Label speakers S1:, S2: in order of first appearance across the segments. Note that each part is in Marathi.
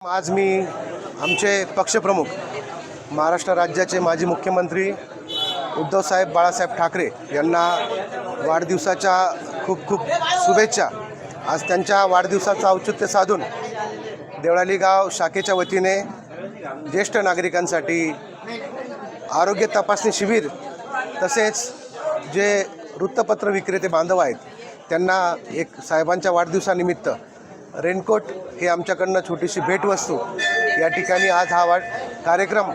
S1: आज मी आमचे पक्षप्रमुख महाराष्ट्र राज्याचे माजी मुख्यमंत्री उद्धवसाहेब बाळासाहेब ठाकरे यांना वाढदिवसाच्या खूप खूप शुभेच्छा. आज त्यांच्या वाढदिवसाचं औचित्य साधून देवळाली गाव शाखेच्या वतीने ज्येष्ठ नागरिकांसाठी आरोग्य तपासणी शिबिर तसेच जे वृत्तपत्र विक्रेते बांधव आहेत त्यांना एक साहेबांच्या वाढदिवसानिमित्त रेनकोट हे आमच्याकडनं छोटीशी भेटवस्तू. या ठिकाणी आज हा वाढ कार्यक्रम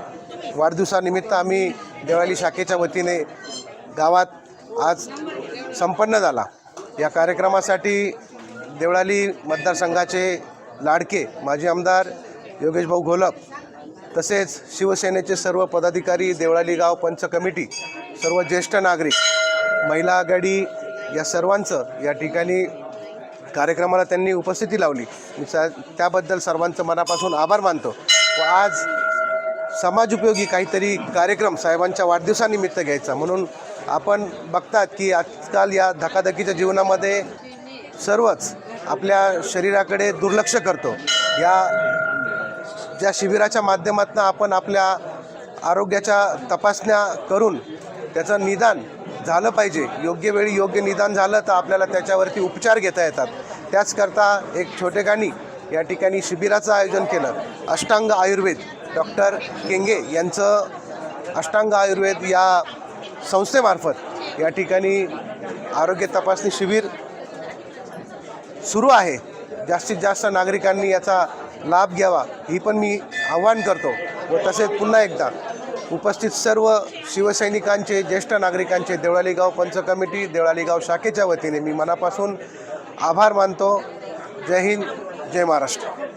S1: वाढदिवसानिमित्त आम्ही देवाली शाखेच्या वतीने गावात आज संपन्न झाला. या कार्यक्रमासाठी देवळाली मतदारसंघाचे लाडके माजी आमदार योगेश भाऊ घोलप तसेच शिवसेनेचे सर्व पदाधिकारी देवळाली गाव पंच कमिटी सर्व ज्येष्ठ नागरिक महिला आघाडी या सर्वांचं या ठिकाणी कार्यक्रमाला त्यांनी उपस्थिती लावली. मी त्याबद्दल सर्वांचं मनापासून आभार मानतो. व आज समाजोपयोगी काहीतरी कार्यक्रम साहेबांच्या वाढदिवसानिमित्त घ्यायचा. म्हणून आपण बघतात की आजकाल या धकाधकीच्या जीवनामध्ये सर्वच आपल्या शरीराकडे दुर्लक्ष करतो. या ज्या शिबिराच्या माध्यमातून आपण आपल्या आरोग्याच्या तपासण्या करून त्याचं निदान झालं पाहिजे. योग्य वेळी योग्य निदान झालं तर आपल्याला त्याच्यावरती उपचार घेता येतात. त्याचकरता एक छोटेखानी या ठिकाणी शिबिराचं आयोजन केलं. अष्टांग आयुर्वेद डॉक्टर केंगे यांचं अष्टांग आयुर्वेद या संस्थेमार्फत या ठिकाणी आरोग्य तपासणी शिबिर सुरू आहे. जास्तीत जास्त नागरिकांनी याचा लाभ घ्यावा ही पण मी आव्हान करतो. व तसेच पुन्हा एकदा उपस्थित सर्व शिवसैनिकांचे ज्येष्ठ नागरिकांचे देवळालीगाव पंच कमिटी देवळालीगाव शाखेच्या वतीने मी मनापासून आभार मानतो. जय हिंद जय महाराष्ट्र.